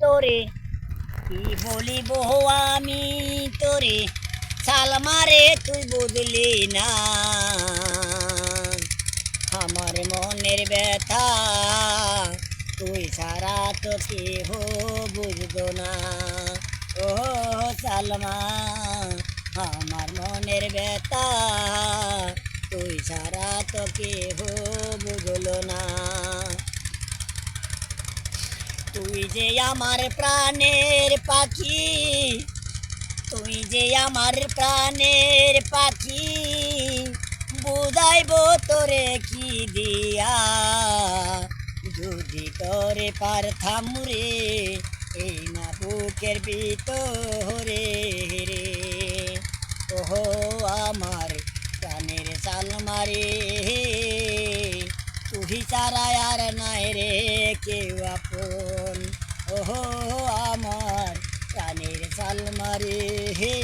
তোরে। কি বলিব আমি তোরে? সালমারে তুই বুঝলি না। আমার মনের ব্যথা, তুই সারা তো কেহ বুঝব না। ও সালমা, আমার মনের ব্যথা, তুই সারা তো কেহ যে আমার প্রাণের পাখি, তুই যে আমার প্রাণের পাখি, বুঝাইব তোরে কি দিয়া? যদি তোরে পারথাম রে, এই না বুকের ভিতরে রে। ওহো, আমার প্রাণের সালমারে তুই চারা আর নাই রে কেউ আপন। ওহো, আমার প্রাণের সালমারে হে।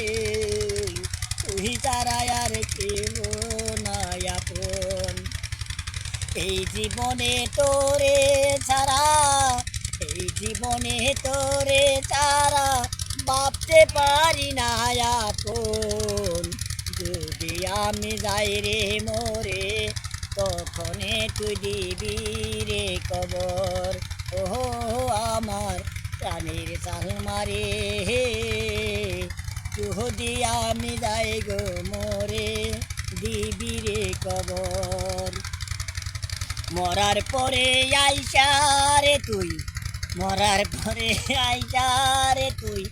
তুই চারা আর কেউ আপন। এই জীবনে তোরে ছাড়া, এই জীবনে তোরে ছাড়া ভাবতে পারি না আপন। যদি আমি যাই রে মোরে, তখনে তুই দিবি রে কবর। ও আমার প্রাণীর চাল মারে যদি আমি যাই গো মোরে, দিবি রে কবর। মরার পরে আইসা রে তুই, মরার পরে আইসা রে তুই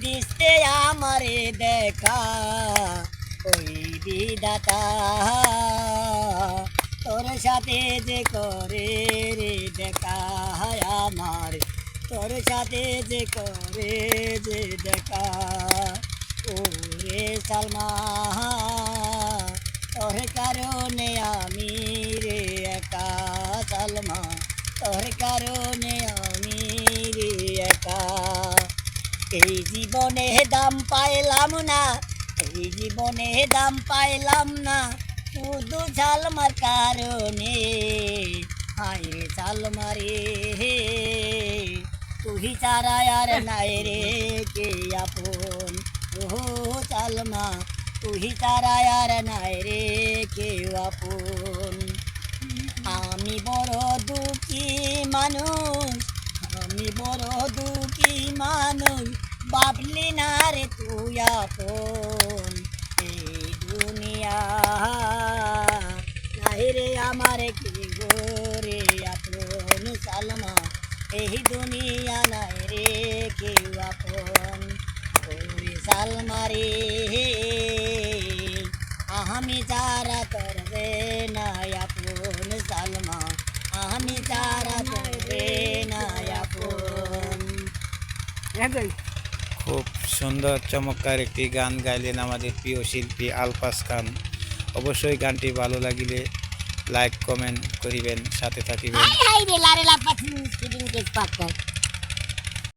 দিస్తే আমারে দেখা। ওই বিদাতা তোর সাথে যে করে রে দেখা। আমার। তোর সাথে যে করে যে দেখা, ওরে সালমা। তোর কারণে আমি রে একা সালমা। তোর কারণে আমি রে একা। এই জীবনে দাম পাইলাম না, এই জীবনে দাম পাইলাম না। শুধু সালমার কারণে। হায় ঝালমারে সালমারে তুই চারা আর নাই রে কে আপন ও সালমা তুই চারা আর নাই রে কে আপন আমি বড় দুঃখী মানুষ আমি বড় দুঃখী মানুষ বাবলি না রে তুই আপন এই দুনিয়া নাই রে আমার কি গোরে আপন সালমা এই দুনিয়া নাই রে কেউ আপন। ওরে সালমা রে আমি যারা করবে না আপন সালমা আমি যারা করবে না আপন। খুব সুন্দর চমৎকার একটি গান গাইলেন আমাদের প্রিয় শিল্পী আলপাস খান। অবশ্যই গানটি ভালো লাগিলে লাইক কমেন্ট করিবেন সাথে থাকিবেন।